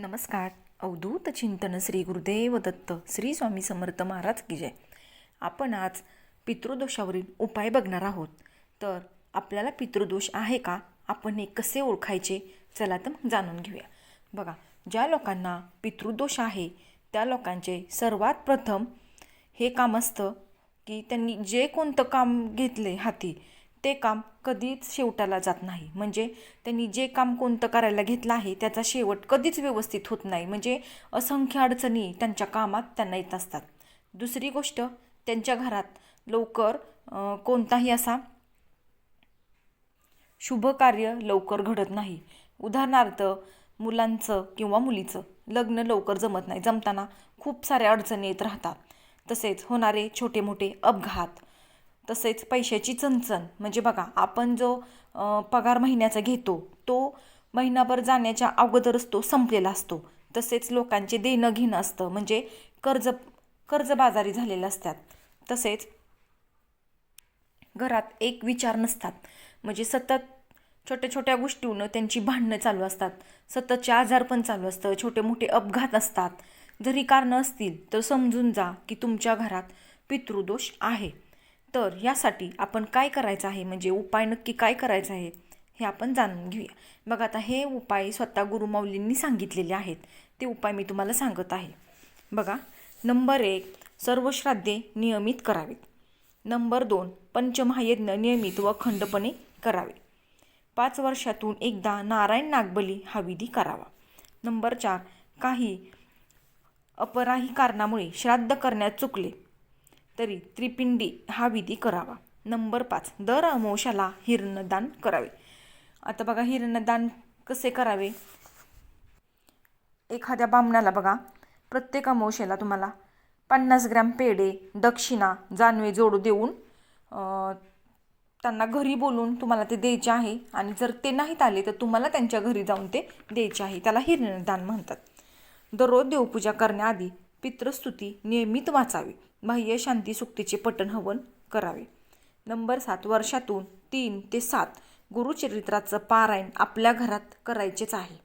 नमस्कार. अवधूत चिंतन श्री गुरुदेव दत्त श्री स्वामी समर्थ महाराज की जय. आपण आज पितृदोषावरील उपाय बघणार आहोत. तर आपल्याला पितृदोष आहे का? आपण हे कसे ओळखायचे? चला तर मग जाणून घेऊया. बघा ज्या लोकांना पितृदोष आहे त्या लोकांचे सर्वात प्रथम हे काम असतं की त्यांनी जे कोणतं काम घेतले हाती ते काम कधीच शेवटाला जात नाही. म्हणजे त्यांनी जे काम कोणतं करायला घेतलं आहे त्याचा शेवट कधीच व्यवस्थित होत नाही. म्हणजे असंख्य अडचणी त्यांच्या कामात त्यांना येत असतात. दुसरी गोष्ट त्यांच्या घरात लवकर कोणताही असा शुभ कार्य लवकर घडत नाही. उदाहरणार्थ मुलांचं किंवा मुलीचं लग्न लवकर जमत नाही. जमताना खूप साऱ्या अडचणी येत राहतात. तसेच होणारे छोटे मोठे अपघात तसेच पैशाची चणचण. म्हणजे बघा आपण जो पगार महिन्याचा घेतो तो महिनाभर जाण्याच्या अगोदरच तो संपलेला असतो. तसेच लोकांचे देणं घेणं असतं. म्हणजे कर्ज कर्जबाजारी झालेले असतात. तसेच घरात एक विचार नसतात. म्हणजे सतत छोट्या छोट्या गोष्टीहून त्यांची भांडणं चालू असतात. सततचे आजार पण चालू असतं छोटे मोठे अपघात असतात. जरी कारणं असतील तर समजून जा की तुमच्या घरात पितृदोष आहे. तर यासाठी आपण काय करायचं आहे? म्हणजे उपाय नक्की काय करायचं आहे? हे आपण जाणून घेऊया. बघा आता हे उपाय स्वतः गुरुमाऊलींनी सांगितलेले आहेत. ते उपाय मी तुम्हाला सांगत आहे. बघा नंबर एक सर्व श्राद्धे नियमित करावेत. नंबर दोन पंचमहायज्ञ नियमित व अखंडपणे करावे. पाच वर्षातून एकदा नारायण नागबली हा विधी करावा. नंबर चार काही अपराही कारणामुळे श्राद्ध करण्यात चुकले. तरी त्रिपिंडी हा विधी करावा. नंबर पाच. दर अमावशाला हिरणदान करावे. आता बघा हिरणदान कसे करावे? एखाद्या बामणाला बघा. प्रत्येक अमावशेला तुम्हाला पन्नास ग्रॅम पेढे दक्षिणा जानवे जोडू देऊन त्यांना घरी बोलून तुम्हाला ते द्यायचे आहे. आणि जर ते नाहीत आले तर तुम्हाला त्यांच्या घरी जाऊन ते द्यायचे आहे. त्याला हिरणदान म्हणतात. दररोज देवपूजा करण्याआधी पितृस्तुती नियमित वाचावी. बाह्य शांती सुक्तीचे पठण हवन करावे. नंबर सात वर्षातून तीन ते सात गुरुचरित्राचं पारायण आपल्या घरात करायचेच आहे.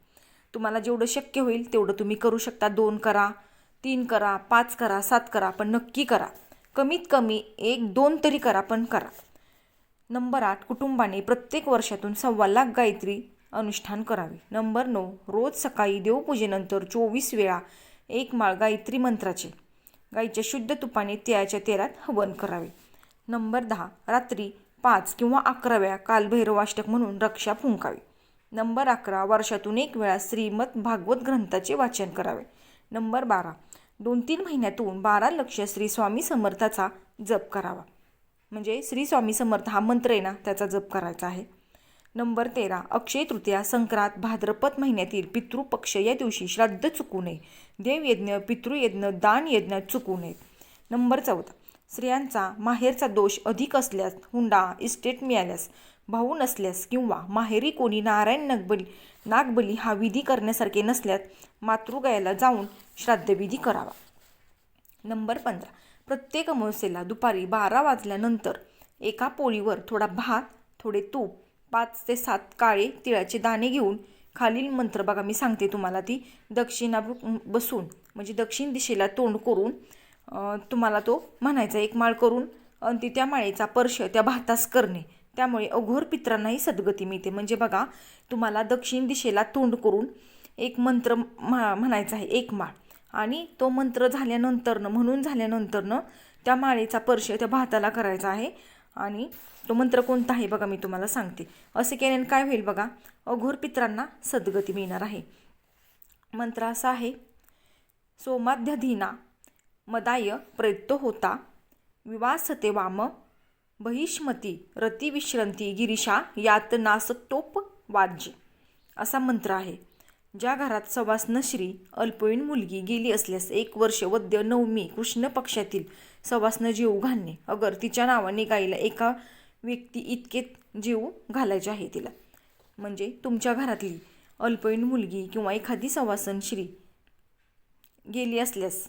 तुम्हाला जेवढं शक्य होईल तेवढं तुम्ही करू शकता. दोन करा तीन करा पाच करा सात करा पण नक्की करा. कमीत कमी एक दोन तरी करा पण करा. नंबर आठ कुटुंबाने प्रत्येक वर्षातून सव्वा लाख गायत्री अनुष्ठान करावे. नंबर नऊ रोज सकाळी देवपूजेनंतर चोवीस वेळा एक माळ गायत्री मंत्राचे. गाईच्या शुद्ध तुपाने तिळाच्या तेलात हवन करावे. नंबर दहा रात्री पाच किंवा अकराव्या कालभैरवाष्टक म्हणून रक्षा फुंकावी. नंबर अकरा वर्षातून एक वेळा श्रीमद भागवत ग्रंथाचे वाचन करावे. नंबर बारा दोन तीन महिन्यातून बारा लक्ष श्री स्वामी समर्थाचा जप करावा. म्हणजे श्री स्वामी समर्थ हा मंत्र आहे ना त्याचा जप करायचा आहे. नंबर तेरा. अक्षय तृतीया संक्रांत भाद्रपद महिन्यातील पितृपक्ष या दिवशी श्राद्ध चुकू नये. देवयज्ञ पितृयज्ञ दान यज्ञ चुकू नये. नंबर चौदा. स्त्रियांचा माहेरचा दोष अधिक असल्यास हुंडा इस्टेट मिळाल्यास भाऊ नसल्यास किंवा माहेरी कोणी नारायण नागबली नागबली हा विधी करण्यासारखे नसल्यास मातृगयाला जाऊन श्राद्धविधी करावा. नंबर पंधरा. प्रत्येक अमावस्येला दुपारी बारा वाजल्यानंतर एका पोळीवर थोडा भात थोडे तूप पाच ते सात काळे तिळाचे दाणे घेऊन खालील मंत्र बघा मी सांगते तुम्हाला ती. दक्षिणा बसून म्हणजे दक्षिण दिशेला तोंड करून तुम्हाला तो म्हणायचा एक माळ करून आणि ती त्या माळेचा पर्श त्या भातास करणे. त्यामुळे अघोर पित्रांनाही सद्गती मिळते. म्हणजे बघा तुम्हाला दक्षिण दिशेला तोंड करून एक मंत्र म्हणायचा आहे एक माळ. आणि तो मंत्र झाल्यानंतरनं म्हणून झाल्यानंतरनं त्या माळेचा पर्श त्या भाताला करायचा आहे. आणि तो मंत्र कोणता आहे बघा मी तुम्हाला सांगते. असे केल्याने काय होईल बघा? अघोर पित्रांना सद्गती मिळणार आहे. मंत्र असा आहे सोमाध्यधीना मदाय प्रयत्तो होता विवासते वाम बहिष्मती रतिविश्रंती गिरीशा यात नासटोप वाज्य. असा मंत्र आहे. ज्या घरात सवासनश्री अल्पवयीन मुलगी गेली असल्यास एक वर्ष वद्य नवमी कृष्ण पक्षातील सवासनं जीव घालणे. अगर तिच्या नावाने गाईला एका व्यक्ती इतके जीव घालायचे आहे तिला. म्हणजे तुमच्या घरातली अल्पवयीन मुलगी किंवा एखादी सवासन श्री गेली असल्यास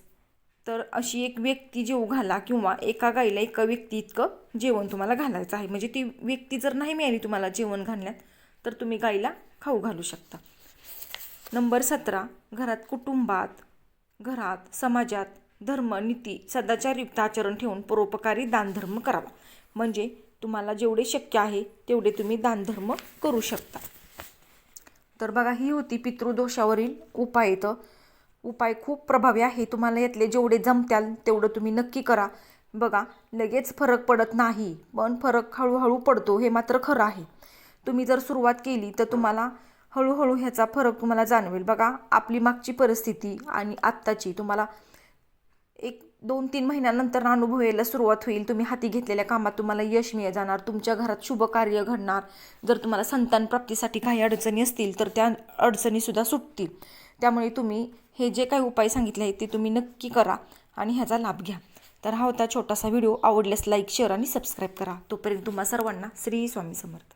तर अशी एक व्यक्ती जेव घाला किंवा एका गाईला एका व्यक्ती इतकं जेवण तुम्हाला घालायचं आहे. म्हणजे ती व्यक्ती जर नाही मिळाली तुम्हाला जेवण घालण्यात तर तुम्ही गाईला खाऊ घालू शकता. नंबर सतरा घरात कुटुंबात घरात समाजात धर्म नीती सदाचारयुक्त आचरण ठेवून परोपकारी दानधर्म करावा. म्हणजे तुम्हाला जेवढे शक्य आहे तेवढे तुम्ही दानधर्म करू शकता. तर बघा ही होती पितृदोषावरील उपाय. इथं उपाय खूप प्रभावी आहे. तुम्हाला यातले जेवढे जमत्याल तेवढं तुम्ही नक्की करा. बघा लगेच फरक पडत नाही पण फरक हळूहळू पडतो हे मात्र खरं आहे. तुम्ही जर सुरुवात केली तर तुम्हाला हळूहळू ह्याचा फरक तुम्हाला जाणवेल. बघा आपली मागची परिस्थिती आणि आत्ताची तुम्हाला एक दोन तीन महिन्यानंतर अनुभव यायला सुरुवात होईल. तुम्ही हाती घेतलेल्या कामात तुम्हाला यश मिळ जाणार तुमच्या घरात शुभ कार्य घडणार. जर तुम्हाला संतान प्राप्तीसाठी काही अडचणी असतील तर त्या अडचणीसुद्धा सुटतील. त्यामुळे तुम्ही हे जे काही उपाय सांगितले आहेत ते तुम्ही नक्की करा आणि ह्याचा लाभ घ्या. तर हा होता छोटासा व्हिडिओ. आवडल्यास लाईक शेअर आणि सबस्क्राईब करा. तोपर्यंत तुम्हा सर्वांना श्री स्वामी समर्थ.